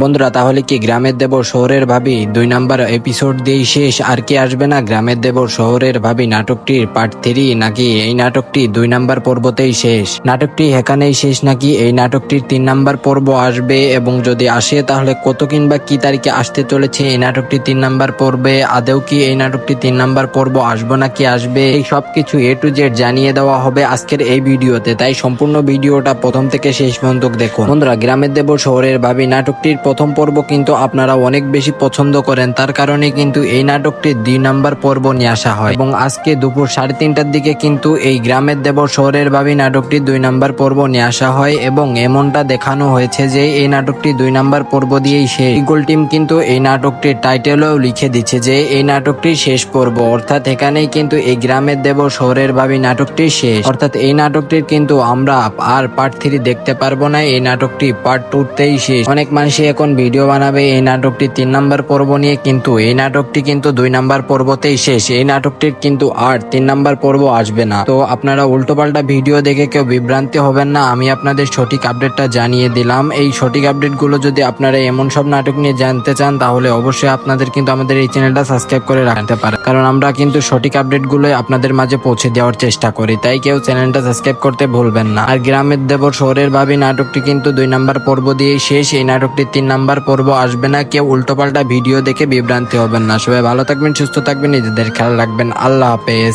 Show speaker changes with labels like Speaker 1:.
Speaker 1: বন্ধুরা, তাহলে কি গ্রামের দেবর শহরের ভাবি? দুই নাম্বার এপিসোড দিয়েই শেষ। আর কি আসবে না? গ্রামের দেবর শহরের ভাবি নাটকটির পার্ট থ্রি নাকি এই নাটকটি দুই নাম্বার পর্বতেই শেষ? নাটকটি এখানেই শেষ নাকি এই নাটকটির তিন নাম্বার পর্ব আসবে? এবং যদি আসে, তাহলে কত কিংবা কি তারিখে আসতে চলেছে এই নাটকটি তিন নাম্বার পর্বে? আদেও কি এই নাটকটি তিন নাম্বার পর্ব আসব নাকি আসবে? এই সবকিছু এ টু জেড জানিয়ে দেওয়া হবে আজকের এই ভিডিওতে। তাই সম্পূর্ণ ভিডিওটা প্রথম থেকে শেষ পর্যন্ত দেখুন। বন্ধুরা, গ্রামের দেব শহরের ভাবি নাটকটির প্রথম পর্ব কিন্তু আপনারা অনেক বেশি পছন্দ করেন। তার কারণে কিন্তু এই নাটকটি দুই নাম্বার পর্ব নিয়ে আসা হয়। এবং আজকে দুপুর সাড়ে তিনটার দিকে কিন্তু এই গ্রামের দেব শহরের ভাবি নাটকটি দুই নাম্বার পর্ব নিয়ে আসা হয় এবং এমনটা দেখানো হয়েছে যে এই নাটকটি দুই নাম্বার পর্ব দিয়েই শেষ। ইগল টিম কিন্তু এই নাটকটির টাইটেলও লিখে দিচ্ছে যে এই নাটকটি শেষ পর্ব। অর্থাৎ এখানেই কিন্তু এই গ্রামের দেব শহরের ভাবি নাটকটি শেষ। অর্থাৎ এই নাটকটির কিন্তু আমরা আর পার্ট থ্রি দেখতে পারব না। এই নাটকটি পার্ট টুতেই শেষ। অনেক মানুষই এখন ভিডিও বানাবে, এই নাটকটি তিন নাম্বার পর্ব নিয়ে কিন্তু, এই নাটকটি কিন্তু দুই নাম্বার পর্বতেই শেষ, এই নাটকটির কিন্তু আর তিন নাম্বার পর্ব আসবে না। তো আপনারা উল্টোপাল্টা ভিডিও দেখে কেউ বিভ্রান্তি হবেন না, আমি আপনাদের সঠিক আপডেটটা জানিয়ে দিলাম। এই সঠিক আপডেটগুলো যদি আপনারা এমন সব নাটক নিয়ে জানতে চান, তাহলে অবশ্যই আপনাদের কিন্তু আমাদের এই চ্যানেলটা সাবস্ক্রাইব করে রাখতে পারে কারণ আমরা কিন্তু সঠিক আপডেটগুলো আপনাদের মাঝে পৌঁছে দেওয়ার চেষ্টা করি, তাই কেউ চ্যানেলটা সাবস্ক্রাইব করতে ভুলবেন না। আর গ্রামের দেবর শহরের ভাবি, নাটকটি কিন্তু দুই নাম্বার পর্ব দিয়েই শেষ, এই নাটকটি তিন নাম্বার পর্ব আসবে না। কেউ উল্টোপাল্টা ভিডিও দেখে বিভ্রান্তি হবেন না। সবাই ভালো থাকবেন, সুস্থ থাকবেন, নিজেদের খেয়াল রাখবেন। আল্লাহ হাফেজ।